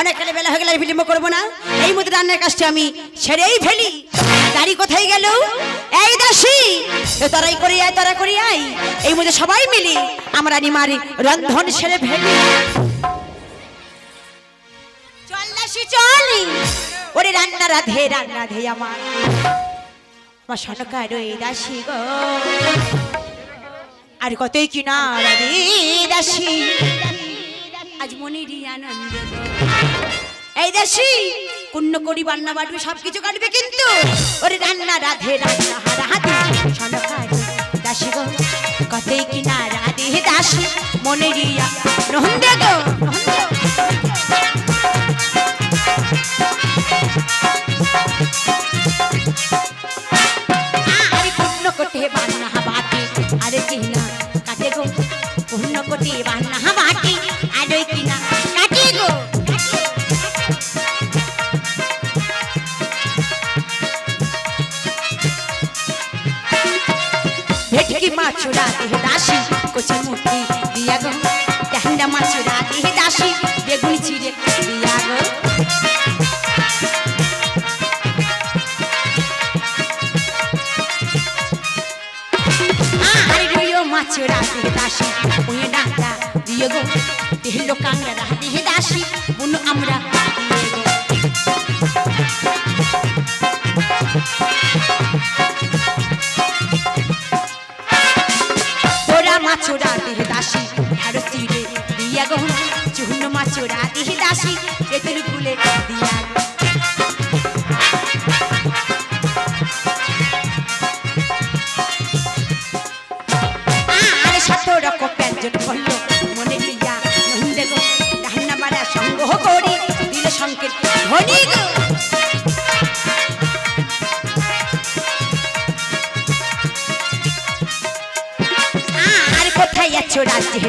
অনেকখানে বেলা হয়ে গেলে বিলম্ব করব না। এই মধ্যে রান্নার কাজটা আমি ছেড়েই ফেলি। গাড়ি কোথায় গেল? এই দাসি তারাই করি আয় তারা করি আয় এই মধ্যে সবাই মিলি আমরা নিমারি রন্ধন সেরে ফেলি। চল দাসী, চল। ওরে রান্না রাধে রান্না রাধে আমার। আমার সনকার ওই দাসী গো। আর কতই কি না দাসী। আজ মনেরই আনন্দ। এই দেশি, কুন্ন করি, বান্না বাটবে সব কিছু কাটবে কিন্তু। ওরে রান্না, রাধে রান্না হারা রাধে সনকার দাসী গো, কতই কি না রাধে দাসী রিয়া নহন গো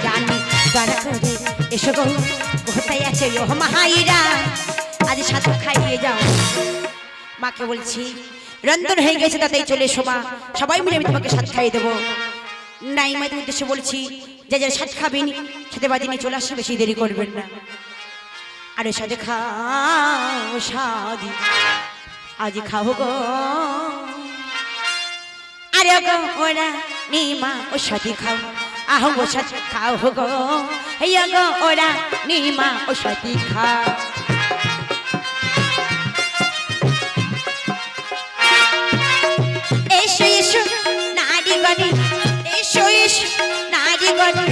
রানী দয়া করে। এসো গো কোথায় আছে ও মাহাইরা। আজ সাথে খাইয়ে যাও। মাকে বলছি, রন্ধন হয়ে গেছে, তাতেই চলে এসো মা। সবাই মিলে আমি তোমাকে সাথ খাইয়ে দেবো। নাই মায়ের উদ্দেশ্যে বলছি, যে যারা সাথ খাবেন সাথে বাজি নিয়ে চলে আসে বেশি দেরি করবেন না। আরে সাথে খাও সাদি আজ খাও গো। আরে গো, ওরা নিমা ও সাথে খাও। আহ, ও সাথে খাও গো। হেয়া গো, ওরা নিমা, ও সাথে খাও। এসো এসো, নারী গণি, এসো এসো, নারী গণি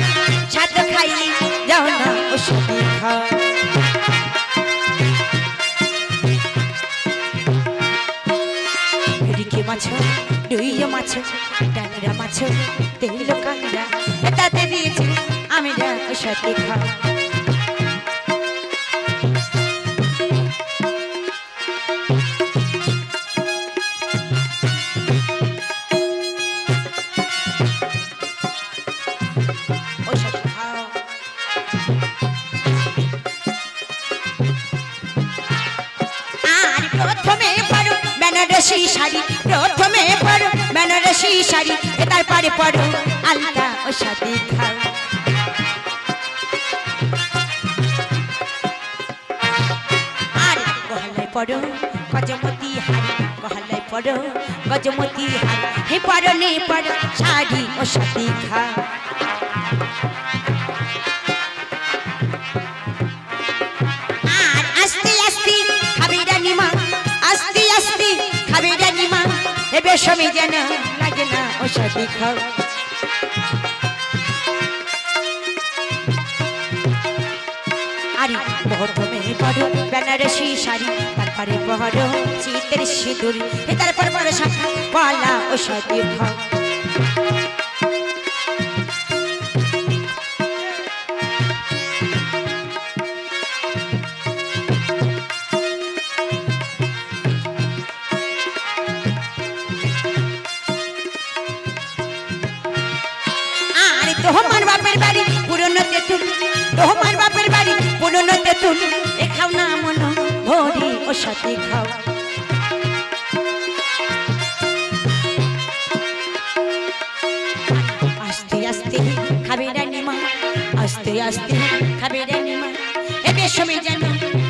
ছাদ খাইয়ে যাও না, ও সাথে খাও। মাছ রুইয়া মাছ ডাংরা মাছ, তেল কাংরা তাতে দিয়েছি আমি না সাথে খাও। সাথে প্রথমে পড়ো বেনারসি শাড়ি, প্রথমে পড়ো বেনারসি শাড়ি তারপরে পড়ো আলতা ও সাথে খাও আর গহলায় পড়ো, গজমতি হাড়ি গহলায় পড়ো, গজমতি হাড়ি হে পড়ো নে পড়ো শাড়ি ও সাথে এ বেশমি যেন লাগে না ও সাথে খাও পড়ো বেনারসি শাড়ি তারপরে পরো চিতের সিঁদুর। তারপর পরো শাখা পালা ও সাথে সাথে খাও আস্তে আস্তে খাবে রানিমা আস্তে আস্তে খাবে রানিমা এ বেশমে যেন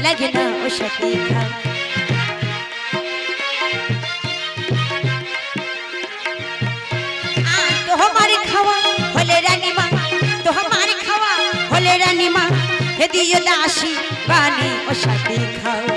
লাগে না ও সাথে খাও তোমার খাওয়া হলে রানীমা তোমার খাওয়া হলে রানীমা হে দিয়ে দাসী বাণী ও সাথে খাও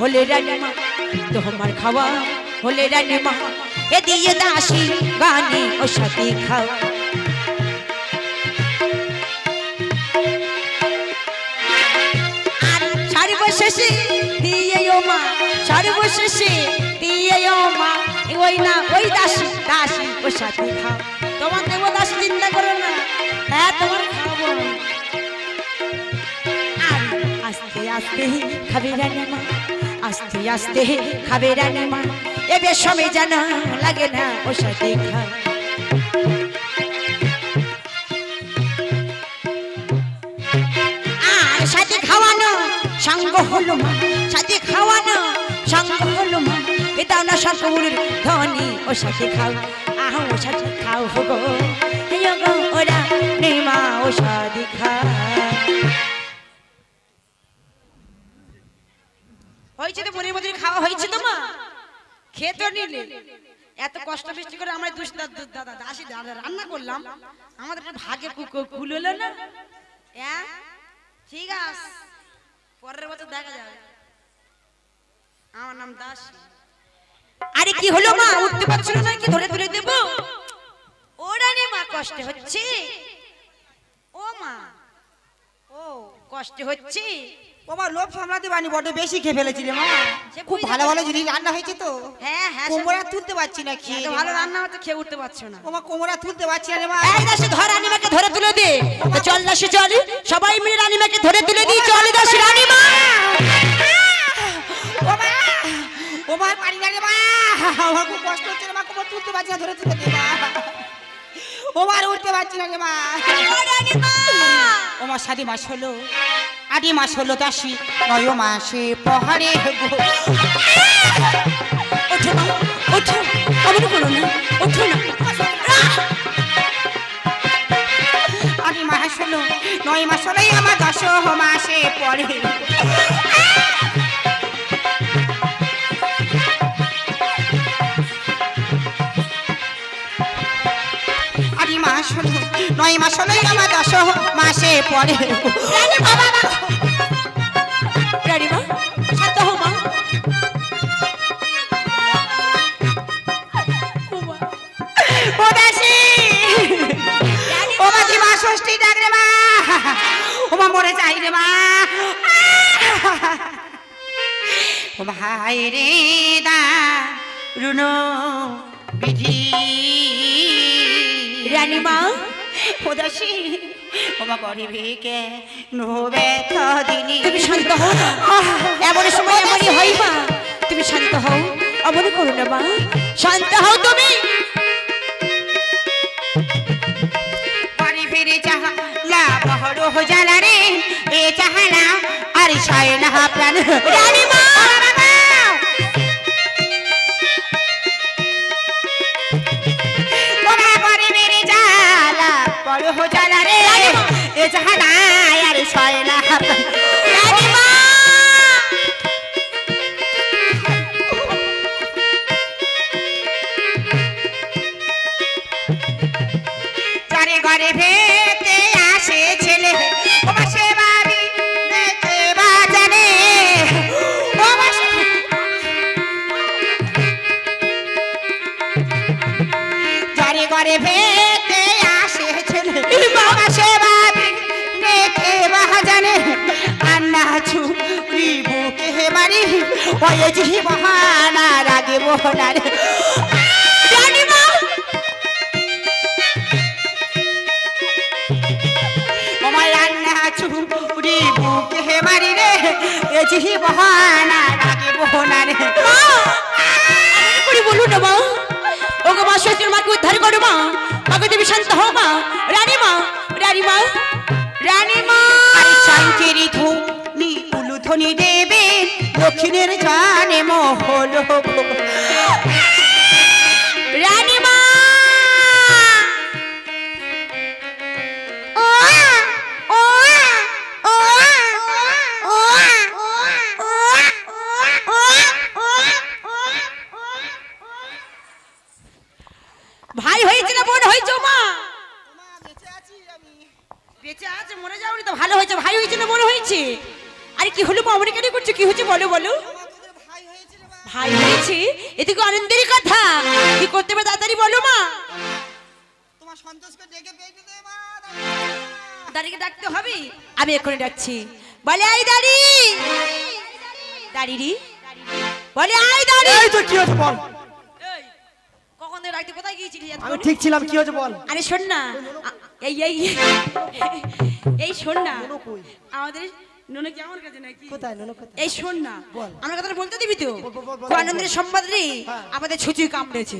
হলে রানীমা তোমার খাওয়া হলে রানীমা এ দিয়ে দাসী গানে ও সাথে খাও সর্বশেষে দিয়ে ও মা, সর্বশেষে দিয়ে ও মা, ওই না, ওই দাসী দাসী ও সাথে খাও তোমার দেব দাসী চিন্তা করো না হ্যাঁ তোমার খাব। আস্তে আস্তে খাবে রানীমা আস্তে আস্তে খাবে রানীমা এ বেশ সময় জানা লাগে না ও সাথে খা আর খাও। ওরা নেমা ও হয়েছে তো মনের মধ্যে খাওয়া হয়েছে তো মা? খেয়ে তো নিলে। এত কষ্ট বৃষ্টি করে আমরা দুষ দা- দাদা দাসি দাদা রান্না করলাম। আমাদের একটা ভাগে কুল হলো না? হ্যাঁ ঠিক আছে। পরের বছর দেখা যাবে। আমার নাম দাস। আরে কি হলো মা? উঠতে পারছিল না কি ধরে তুলে দেবো। ওরা নে মা, কষ্ট হচ্ছে? ও মা। ও, কষ্ট হচ্ছে? বাবা লোভ সামলাতে পারিনি বড্ড বেশি খেয়ে ফেলেছি রে মা। সে খুব ভালো ভালো জিনিস রান্না হয়েছে তো। হ্যাঁ হ্যাঁ কোমরা তুলতে পারছি না খেয়ে ভালো রান্না হতো খেয়ে উঠতে পারছ না। ওমা কোমরা তুলতে পারছি না রে মা। এই দাসে ধর রানীমাকে ধরে তুলে দে। চল দাসে চল। সবাই মিলে রানীমাকে ধরে তুলে দিই। চল দাসে রানীমা ও মা ও মা পারি না রে মা। আমার খুব কষ্ট হচ্ছে রে মা কোমর তুলতে পারছি না ধরে তুলে দে মা। ও মা উঠতে পারছি না রে মা। ও মা মাস হলো। আড়ি মাস হলো দাসি, নয় মাসে পহাড়ে গো ওঠো মাস হলো, নয় মাস হলোই আমার দশ মাসে পরে নয় মাস হলোই আমার দশ মাসে পরে মা যাই রে মা ভাই রে দা রুনো বিধি। রানীমা ও দাসি ও মা গরিবীকে নোবে দিনি। তুমি শান্ত হও এমন সময় এমনই হয় মা। তুমি শান্ত হও অমন করো না মা। শান্ত হও তুমি। বাড়ি ফিরে চাহা হো জালা রে এ চাহানা আর সায় না প্রাণ। রানী মা! বাড়ি হো জালা রে এ চাহানা আর সায় না চারে ঘরে ভেতে হয়েছি মহানা রাগে মোহনারে চুরি বুকে হে মারি রে। এছি বহানা রাগে বহনা রে। বলুন মা। ওগো মা শ্বশুর মাকে উদ্ধার করো মা। মাকে তুমি শান্ত হও মা। রানী মা রানী মা। রানী মা। চাঙ্কেরি ধু নি উলু ধনি রে। দক্ষিণের জানে মহল বলো বলো। ভাই হয়েছে। এদিকে আনন্দের কথা। কি করতে হবে তাড়াতাড়ি বলো মা। তোমার সন্তোষকে ডেকে পেয়ে দে মা দাঁড়িয়ে ডাকতে হবে? আমি এক্ষুনি ডাকছি। বলে আই দাঁড়ি। দাঁড়িয়ে বলে আই দাঁড়ি। এই তো কি হচ্ছে বল? কখন থেকে ডাকতে কোথায় গিয়েছিলি আমি ঠিক ছিলাম কি হচ্ছে বল? আরে শোন না। এই এই এই শোন না। আমাদের নুনু কি আমার কাছে নাকি? কোথায় নুনু কোথায়? এই শোন না বল। আমার কথাটা বলতে দিবি তো? বল, বল, বল, বল, খুব আনন্দের সংবাদ রে। আমাদের ছুচুই কামড়েছে।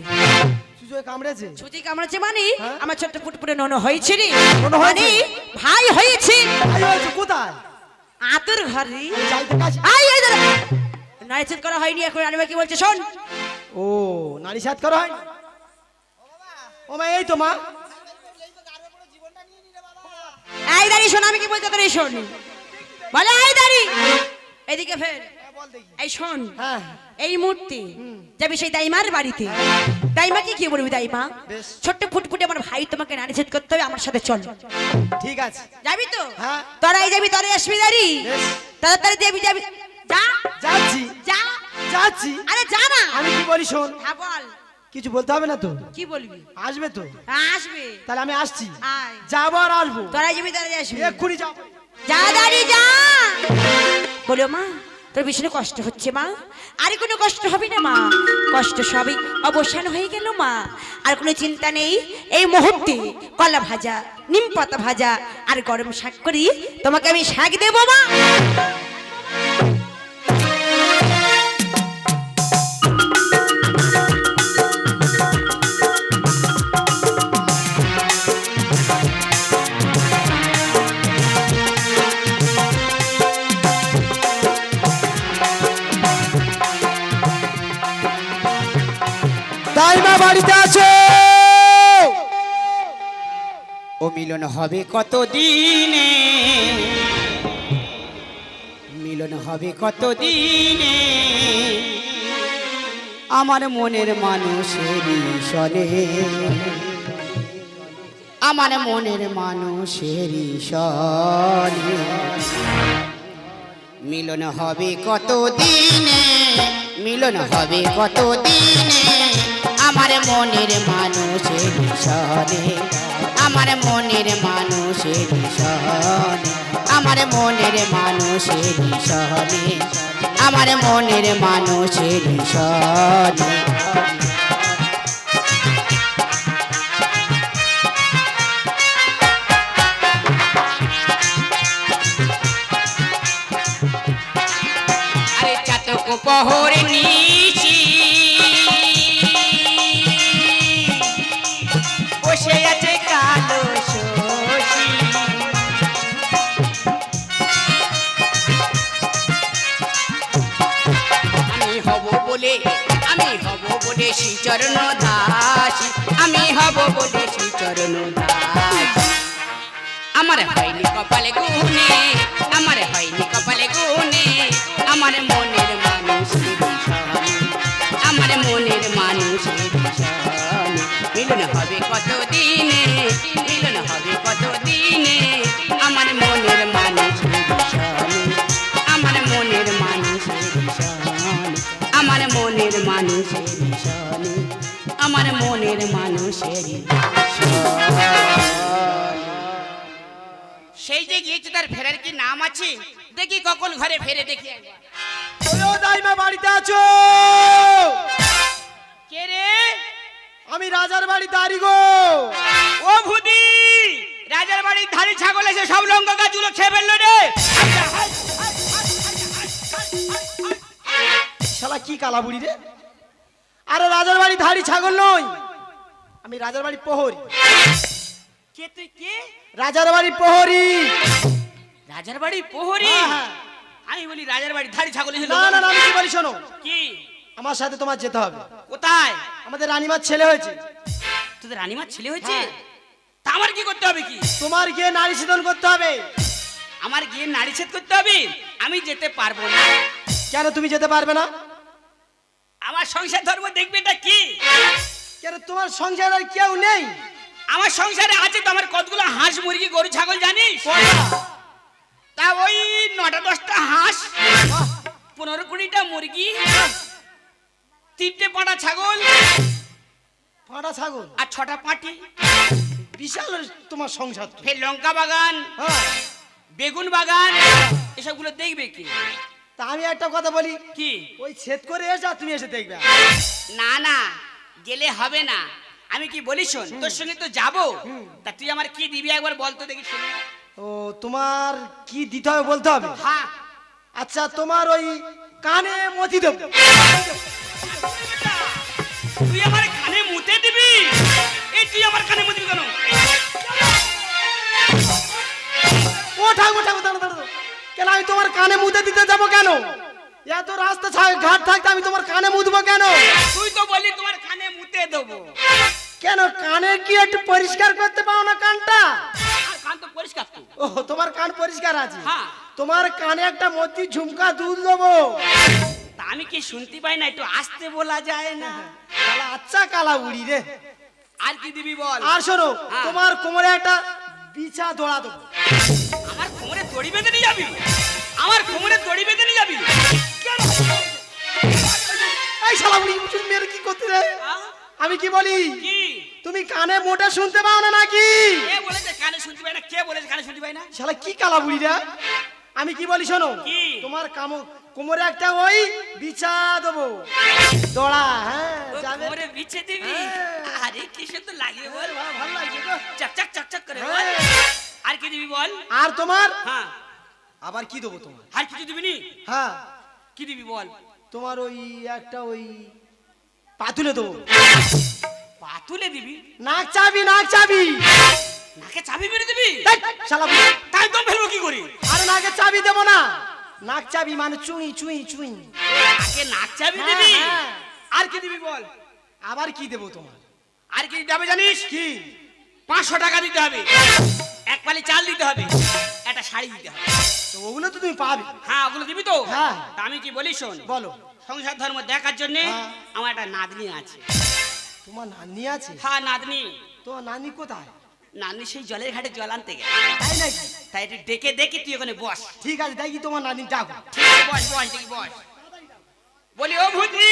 সুজয় কামড়েছে? ছুচুই কামড়েছে মানে। আমার ছোট্ট ফুটফুটে ননু হয়েছে রে। মানে ভাই হয়েছে। ভাই হয়েছে কোথায়? আতর ঘরে। আমি আই এই দাঁড়া। নারীচেদ করা হয়নি এখন রানীমা কি বলছে শোন। ও নারী সাত করা ও মা এই তো মা। এই দাঁড়ি শোন আমি কি বলতে তোর এই শোন? বলে এই দাঁড়ি। এদিকে ফের এই শোন হ্যাঁ। এই মুহূর্তে যাবি সেই দাইমার বাড়িতে। দাইমাকে কি বলবি দাইমা। ছোট্ট ফুটফুটে আমার ভাই তোমাকে নারীচেদ করতে হবে আমার সাথে চল। ঠিক আছে। যাবি তো? হ্যাঁ। তোরাই যাবি তোরাই আসবি দাঁড়ি। তাড়াতাড়ি যাবি যাবি। যা। যাচ্ছি। যা। যাচ্ছি। আরে যা না। আমি কি বলি শোন? হ্যাঁ বল। কিছু বলতে হবে না তো? কি বলবি? আসবে তো? হ্যাঁ, আসবে। তাহলে আমি আসছি। যাব আর আসব। তোরাই যাবি তোরাই আসবি। এক্ষুনি যাব। যা দাঁড়ি, যা। বলো মা, তোর ভীষণ কষ্ট হচ্ছে মা। আর কোনো কষ্ট হবে না মা। কষ্ট সবই অবসান হয়ে গেল মা। আর কোনো চিন্তা নেই, এই মুহূর্তে কলা ভাজা, নিম পাতা ভাজা আর গরম শাক করি তোমাকে আমি শাক দেবো মা। তাই মা বাড়িতে আছে। ও মিলন হবে কত দিনে মিলন হবে কত দিনে আমার মনের মানুষের সনে আমার মনের মানুষের সনে মিলন হবে কত দিনে মিলন হবে কত দিনে আমার মনের মানুষের সনে আমার মনের মানুষের সনে আমার মনের মানুষের সনে আমার মনের মানুষের সনে আরে শ্রীচরণ দাস আমি হব বলেছি চরণ দাস আমার হয়নি কপালে গুনে আমার মনের মানুষের সেই যে গিয়েছে তার ফেরার কি নাম আছে? দেখি কখন ঘরে ফেরে দেখি একবার। ও তাই মা বাড়িতে আছো? কে রে? আমি রাজার বাড়ি দাঁড়ি গো। ও ভূতি! রাজার বাড়ির ধারে ছাগল এসে সব লঙ্কা গাছগুলো খেয়ে ফেলল রে। কালা বুড়ি রে? আরে রাজার বাড়ি ধাড়ি ছাগল নই। আমি রাজার বাড়ি প্রহরী। কে তুই কে? রাজার বাড়ি প্রহরী। রাজার বাড়ি প্রহরী? হ্যাঁ, হ্যাঁ। আমি বলি রাজার বাড়ি ধাড়ি ছাগল না না না আমি কি বলি শোনো? কি? আমার সাথে তোমার যেতে হবে। কোথায়? আমাদের রানীমার ছেলে হয়েছে। তোদের রানীমার ছেলে হয়েছে? হ্যাঁ। তা আমার কি করতে হবে কি? তোমার গিয়ে নারী শীতন করতে হবে। আমার গিয়ে নারী ছেদ করতে হবে? আমি যেতে পারব না। কেন তুমি যেতে পারবে না? আমার সংসার ধর্ম দেখবে এটা কি? কেন তোমার সংসার আর কেউ নেই? আমার সংসারে আছে তো আমার কতগুলো হাঁস মুরগি গরু ছাগল জানিস? তা ওই নটা দশটা হাঁস পনেরো কুড়িটা মুরগি তিনটে পাটা ছাগল ফাটা ছাগল? আর ছটা পাটি। বিশাল তোমার সংসার ফের লঙ্কা বাগান হ্যাঁ। বেগুন বাগান এসবগুলো দেখবে কি? তা আমি একটা কথা বলি। কি? ওই ছেদ করে এসে তুমি এসে দেখবে। না না গেলে হবে না। আমি কি বলি শোন তোর সঙ্গে তো যাব। তা তুই আমার কি দিবি একবার বলতো দেখি শুনি। ও তোমার কি দিতে হবে বলতে হবে? হ্যাঁ। আচ্ছা তোমার ওই কানে মতি দেব। তুই আমার কানে মুতে দিবি? এই তুই আমার কানে মুতে দিবি কেন? ও ঠাকুর ঠাকুর দাঁড়ো দাঁড়ো। কেন আমি তোমার কানে মুতে দিতে যাব কেন? এত রাস্তা ঘাট থাকতে আমি তোমার কানে মুতবো কেন? তুই তো বললি তোমার কানে মুতে দেবো। কেন কানে কি একটু পরিষ্কার করতে পারো না কানটা? কান তো পরিষ্কার ও তোমার কান পরিষ্কার আছে। হ্যাঁ। তোমার কানে একটা মতি ঝুমকা দুধ দেবো। আমি কি শুনতে পাই না একটু আসতে বলা যায় না? শালা আচ্ছা কালা উড়ি রে। আর কি দিবি বল? আর শোনো হ্যাঁ। তোমার কোমরে একটা বিছা দোড়া দেবো। কোমরে দড়ি বেঁধে নিয়ে যাবি? আমার কোমরে দড়ি বেঁধে নিয়ে যাবি? এই শালা উড়ি তুমি মেরে কি করতে রে? আমি কি বলি? কি? তুমি কানে মোটা শুনতে পাও না নাকি? কে বলেছে কানে শুনতে পাই না? কে বলেছে কানে শুনতে পাই না? শালা কি কালা বুড়ি রে? আমি কি বলি শোনো? কি? তোমার কামো কোমরে একটা ওই বিছা দেবো। দোড়া হ্যাঁ যাবে। কোমরে বিছে দিবি? হ্যাঁ। আরে কি সুন্দর লাগে বল ভালো লাগছে তো। চকচক চকচক করে বল। হ্যাঁ। আর কি দিবি বল? আর তোমার? হ্যাঁ। আবার কি দেবো তোমার? আর কিছু দিবি নি? হ্যাঁ। কি দিবি বল? তোমার ওই একটা ওই পাতুলে দেবো। পাতুলে দিবি? নাক চাবি নাক চাবি। নাকে চাবি মেরে দিবি? শালা তাই তো ফেলব কি করি? আরে নাকে চাবি দেবো না। নাক চাবি মানে চুই চুই চুই। নাকে নাক চাবি হ্যাঁ, দিবি? হ্যাঁ। আর কি দিবি বল? আবার কি দেবো তোমার? আর কি দিতে হবে জানিস কি? পাঁচশো টাকা দিতে হবে। এক পালি চাল দিতে হবে একটা শাড়ি দিতে হবে। তো ওগুলো তো তুমি পাবে। হ্যাঁ ওগুলো দিবি তো? হ্যাঁ। আমি কি বলি শোন বলো। সংসার ধর্ম দেখার জন্য হ্যাঁ। আমার একটা নাতনি আছে। তোমার নানি আছে? হ্যাঁ নাতনি। তোমার নানি কোথায়? নাতনি সেই জলের ঘাটে জল আনতে গেছে। তাই নাকি? তাই একটু ডেকে দেখি তুই ওখানে বস। ঠিক আছে দেখি তোমার নানি ডাকো। ঠিক আছে, বস বস দেখি বস। বলি ও ভূতি!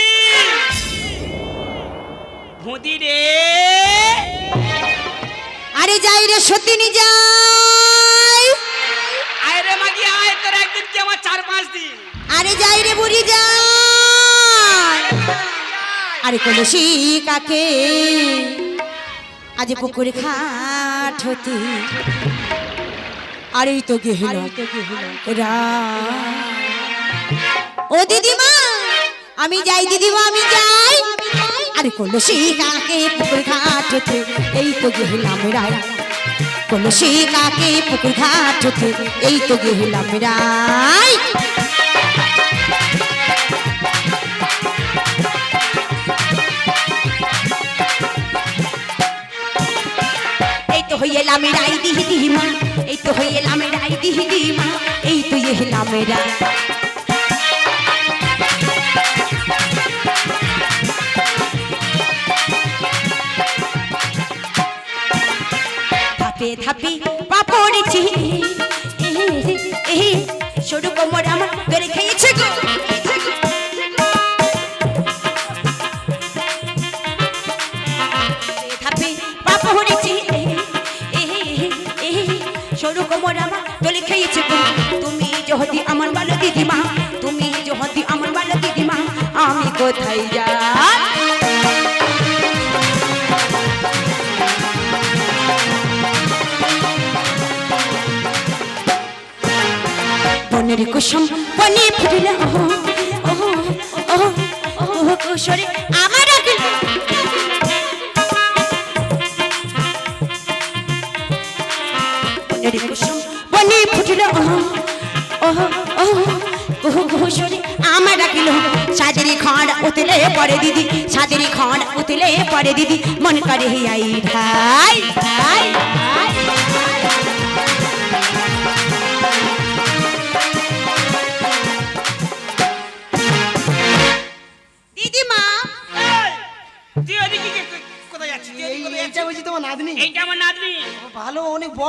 ভূতি রে! আরে যাই রে সত্যিনি যাই। আয় রে মাগি আয় তোর একদিন কি আমার চার পাঁচ দিন? আরে যাই রে বুড়ি যাই। আরে কলসি কাকে? আজ পুকুর খাট হতে। আরে তো গেহল। রা ও দিদিমা আমি যাই দিদিমা আমি যাই। আরে কলসি কাকে পুকুর ঘাট হতে এই তো গেহলাম রায়। কলসি কাকে পুকুর ঘাট হতে এই তো গেহলাম রায়। এই তো এলাম রাই দিহি দিহিমা এই তো এলাম রাই দিহি দিহিমা এই তো এলাম রাই ধাপে পা পড়েছি সরু কোমর আমার ধরে খেয়েছে গো। ধাপে পা পড়েছি সরু কোমর আমার দলে খেয়েছে গো। তুমি যদি আমার ভালো দিদিমা, তুমি যদি আমার ভালো দিদিমা, আমি কোথায় যাই? বনের কুসুম বনে ওহ সরে আমার আগে কুসুম বনে ফুটল সরে আমার ডাকিল সাজেরি খড় উতলে পড়ে দিদি, সাজেরি খড় উতলে পড়ে দিদি। মন করে আই ঢাই ঢাই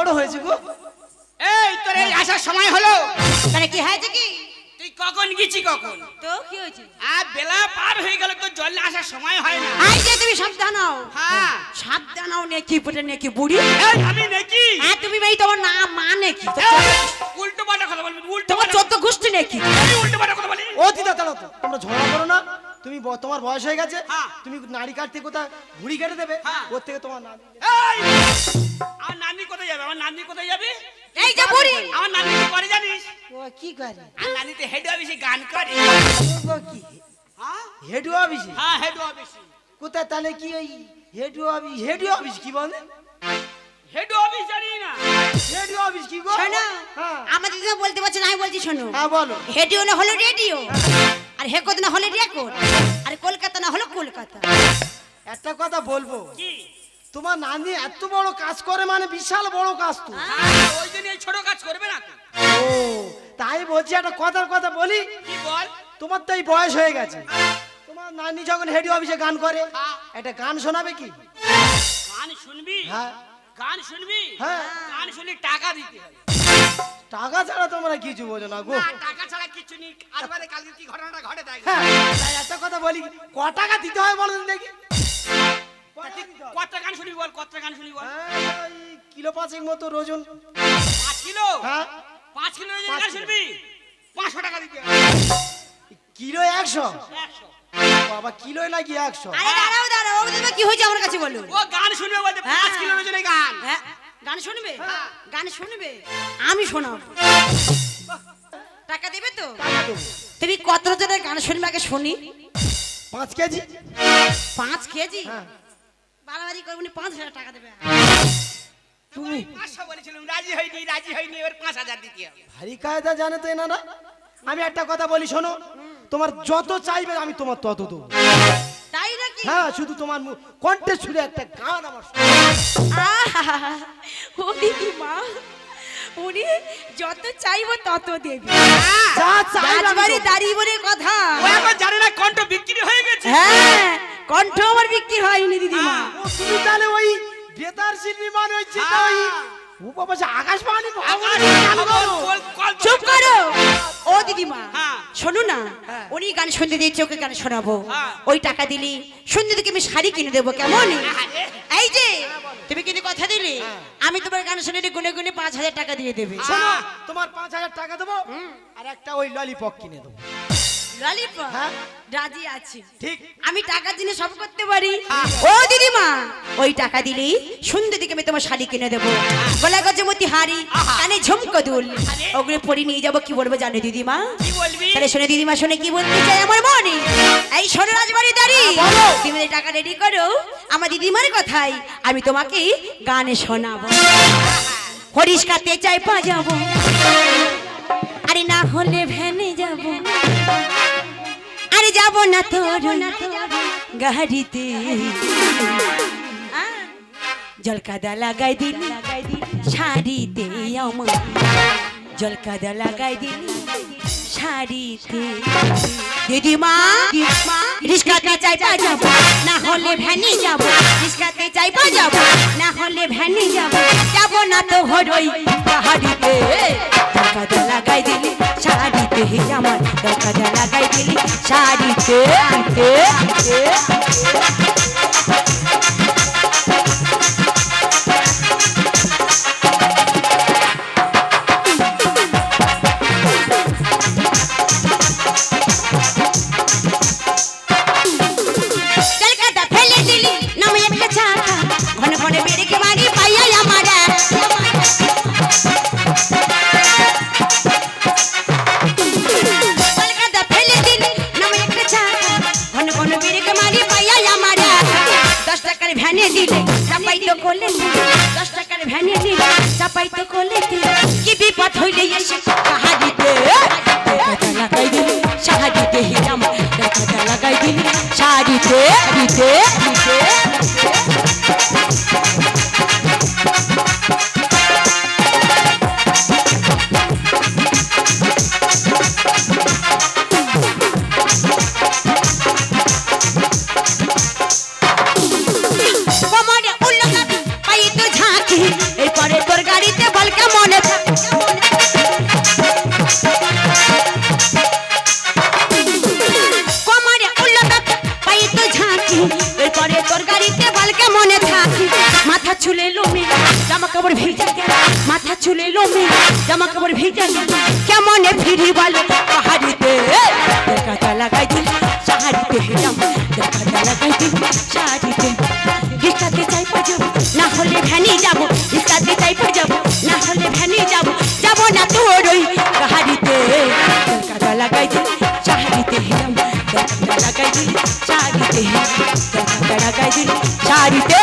বড় হয়েছে গো। এই তোর এই আসার সময় হলো। তাহলে কি হয়েছে কি? তুই কখন গেছি কখন? তো কি হয়েছে? আর বেলা পার হয়ে গেল তো জল আসার সময় হয় না। আই যে তুমি সাবধান হও। হ্যাঁ। সাবধান হও নেকি পুটে নেকি বুড়ি। এই আমি নাকি? হ্যাঁ তুমি ভাই তোমার নাম মা নেকি? উল্টো পাল্টা কথা বলবি উল্টো তোমার চোদ্দ গোষ্ঠী নেকি? উল্টো পাল্টা কথা বলি। ও দিদা দাঁড়াও তো। তোমরা ঝগড়া করো না। তুমি তোমার বয়স হয়ে গেছে হ্যাঁ। তুমি নারী কাটতে কোথায় ভুড়ি কেটে দেবে? হ্যাঁ। ওর থেকে তোমার এই! আমার নানি কোথায় যাবে? আমার নানি কোথায় যাবে? এই যে বুড়ি! আমার নানি কি করে জানিস? ও কি করে? আর নানিতে হেড অফিসে গান করে। ও কি? হ্যাঁ? হেড অফিসে? হ্যাঁ হেড অফিসে। কোথায় তাহলে কি ওই হেড অফিস হেড অফিস কি বলে? হেড অফিস জানি না। হেড অফিস কি গো? শোনো হ্যাঁ। আমাদের দিদা বলতে পারছে না আমি বলছি শোনো। হ্যাঁ বলো। হেডিও না হলো রেডিও। আর হেকোদ না হলে রেকর্ড আর কলকাতা না হলো কলকাতা? একটা কথা বলব। কি? তোমার নানি এত বড় কাজ করে মানে বিশাল বড় কাজ তো। হ্যাঁ, ওই জন্য এই ছোট কাজ করবে না ও তাই বলছি একটা কথার কথা বলি। কি বল? তোমার তো এই বয়স হয়ে গেছে। তোমার নানি যখন হেডি অফিসে গান করে হ্যাঁ। একটা গান শোনাবে কি? গান শুনবি? হ্যাঁ। গান শুনবি? হ্যাঁ। গান শুনলে টাকা দিতে হবে। টাকা ছাড়া তোমরা কিছু বোঝো না গো। না, টাকা ছাড়া কিছু নেই। আরবারে কালকে কি ঘটনাটা ঘটে দেখ। হ্যাঁ, তাই একটা কথা বলি। ক টাকা দিতে হয় বলো তো দেখি। ক টাকা দিতে হয়? কত গান শুনবি বল কত গান শুনবি বল। হ্যাঁ, ওই কিলো পাঁচেক মতো রোজন পাঁচ কিলো? হ্যাঁ। পাঁচ কিলো যদি পাঁচ গান কিলো। শুনবি? পাঁচশো টাকা দিতে হবে কিলো একশো? একশো। বাবা কিলো নাকি একশো? আরে দাঁড়াও দাঁড়াও। কি হয়েছে আমার কাছে বলো ও গান শুনবে বলতে পাঁচ হ্যাঁ। কিলো ওজনের গান। হ্যাঁ। গান শুনবে? গান শুনবে? আমি শোনাবো। টাকা দেবে তো? তুমি কত জনের গান শুনবে আগে শুনি? পাঁচ কেজি। পাঁচ কেজি? হ্যাঁ। বাড়াবাড়ি করব নি, পাঁচ হাজার টাকা দেবে। তুমি? পাঁচশো বলেছিলাম রাজি হয়নি রাজি হয়নি এবার পাঁচ হাজার দিতে হবে। ভারী কায়দা জানে তো এনারা? আমি একটা কথা বলি শোনো। তোমার যত চাইবে আমি তোমার তত দেবো। হ্যাঁ শুধু তোমার কণ্ঠে ছুড়ে একটা গান আমার শোনো। আহা, ও দিদি মা? উনি যত চাইব তত দেবে। যা চাইবে আমি রাজবাড়ি। দাঁড়িয়ে বলে কথা। ও এখন জানে না কণ্ঠ বিক্রি হয়ে গেছে? হ্যাঁ কণ্ঠ আমার বিক্রি হয়নি দিদিমা। ও তুমি তাহলে ওই বেতার শিল্পী মানে ওই ওই ও বাবা সে আকাশবাণী ভবনে গান করো। চুপ করো। ও দিদিমা হ্যাঁ। শোনো না হ্যাঁ। উনি গান শুনতে দিয়েছে ওকে গান শোনাবো। হ্যাঁ। ওই টাকা দিলি শুনতে দিকে আমি শাড়ি কিনে দেবো কেমন? এই যে তুমি কিন্তু কথা দিলে। আমি তোমার গান শুনে গুনে গুনে পাঁচ হাজার টাকা দিয়ে দেবে। তোমার পাঁচ হাজার টাকা দেবো আর একটা ওই ললিপপ কিনে দেবো। ললিপপ। হ্যাঁ। রাজি আছি। ঠিক। আমি টাকার জিনিস সব করতে পারি। ও দিদিমা ওই টাকা দিলেই সুন্দর দিকে আমি তোমার শাড়ি কিনে দেবো। গলা গজমতি হাড়ি কানে ঝুমকো দুল। ওগুলো পরে নিয়ে যাব কি বলব জানো দিদিমা? তাহলে শুনে দিদিমা শুনে কি বলতে চাই আমার মনে? এই শোনো রাজবাড়ি দাঁড়ি। বলো। তুমি টাকা রেডি করো আমার দিদিমার কথাই। আমি তোমাকে গানে শোনাবো। হরিশ কাতে চাই পাজাবো আরে না হলে যাব না তোর গাড়িতে। জলকাদা লাগাই দিল শাড়িতে আমার। জলকাদা লাগাই দিল শাড়িতে। দিদিমা রিস্কাতে চাই পা যাব না হলে ভ্যানে যাব। রিস্কাতে চাই পা যাব না হলে ভ্যানে যাব। যাব না তো হরই পাহাড়িতে। জলকাদা লাগাই দিলি শাড়িতে আমার জলকাদা লাগাই দিলি শাড়িতে ভ্যানে দিলে, চাপাই তো কোলে দশ টাকার ভ্যানে দিলে, চাপাই তো কোলে কি বিপদ হইলে এসে কাহা দিতে লাগাই দিলে, সাহা দিতে হিরাম কথা লাগাই দিলে, সাহা দিতে দিতে দিতে। কেমনে ফিরি বল পাহাড়িতে। দেখা লাগাই দিল সাহারিতে হেলাম দেখা লাগাই দিল সাহারিতে রিক্সাতে চাই পাজব না হলে ভ্যানে যাব। রিক্সাতে চাই পাজব না হলে ভ্যানে যাব। যাব না তোর ওই গাড়িতে দেখা লাগাই দিল সাহারিতে হেলাম দেখা লাগাই দিল সাহারিতে দেখা লাগাই দিল সাহারিতে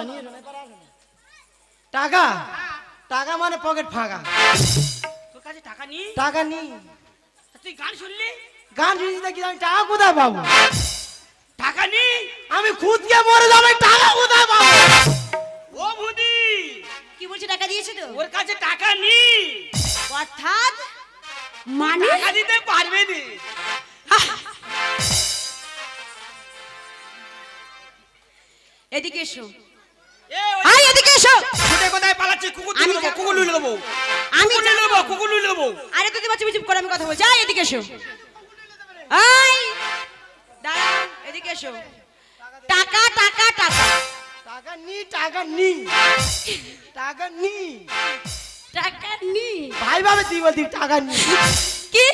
টাকা। টাকা? টাকা মানে পকেট ফাঁকা। তোর কাছে টাকা নেই? টাকা নি তা তুই গান শুনলি? গান শুনছি আমি টাকা কোথায় পাবো? টাকা নেই? আমি খুদকে মরে যাব টাকা কোথায় পাবো? ও ভুদি কি বলছে টাকা দিয়েছে তো? ওর কাছে টাকা নেই। অর্থাৎ মানে? টাকা দিতে পারবে নি। এদিকে এসো। আয় এদিকে এসো। ছুটে কোথায় পালাচ্ছে? কুকুর আমি কুকুর লুলে দেবো আমি কুকুর লুলে দেবো কুকুর লুলে দেবো আরে তুই বাচ্চা চুপ করে আমি কথা বলছি। আয় এদিকে এসো। আয়। দাঁড়াও এদিকে এসো। টাকা টাকা টাকা। টাকা নি টাকা নি। টাকা নি। টাকা নি। ভাই ভাবে তুই বলতি টাকা নি। কি?